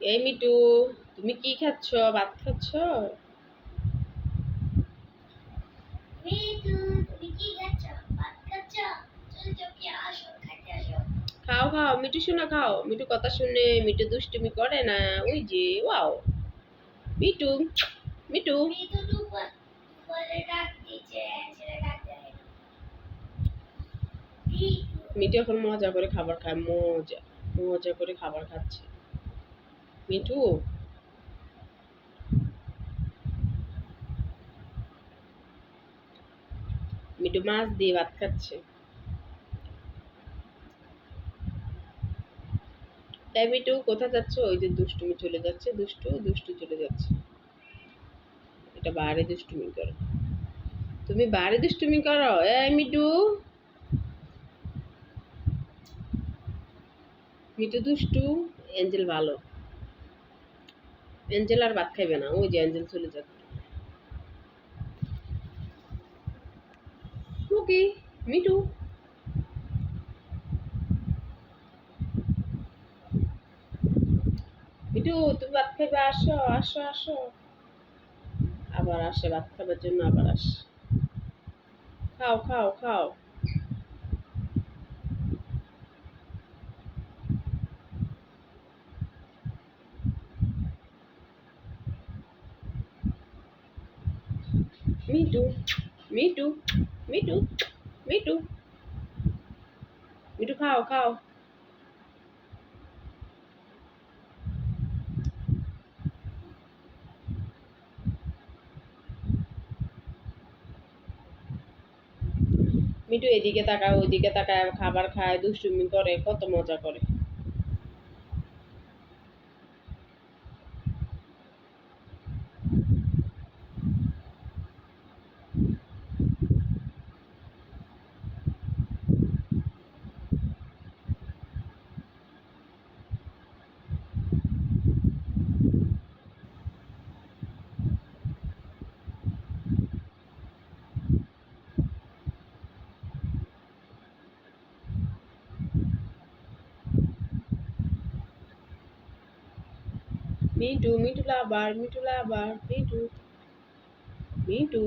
এই মিটু তুমি কি খাচ্ছ? ভাত খাচ্ছ? খাও খাও মিটু শোনা খাও। মিটু কথা শুনে মিটু দুষ্টুমি করে না। ওই যে ওয়াও। মিটু মিটু। মিটু এখন মজা করে খাবার খায় মজা মজা করে খাবার খাচ্ছে। মিটু মিটু মাছ দিয়ে ভাত খাচ্ছে। তাই মিটু কোথায় যাচ্ছ? ওই যে দুষ্টুমি চলে যাচ্ছে, দুষ্টু দুষ্টু চলে যাচ্ছে। এটা বাড়ি দুষ্টুমি করো। তুমি বাড়ি দুষ্টুমি করো? এই মিটু মিটু দুষ্টু এঞ্জেল ভালো। এঞ্জেল আর ভাত খাইবে না, ওই যে এঞ্জেল চলে যাচ্ছে ওকে মিটু মিটু তুমি ভাত খাইবে, আসো আসো আসো। আবার আসে ভাত খাবার জন্য, আবার আসে। খাও খাও খাও। মিটু মিটু মিটু মিটু মিটু খাও খাও মিটু এদিকে তাকায় ওইদিকে তাকায়, খাবার খায়, দুষ্টুমি করে, কত মজা করে। Mitu Mitu lover Mitu lover Mitu Mitu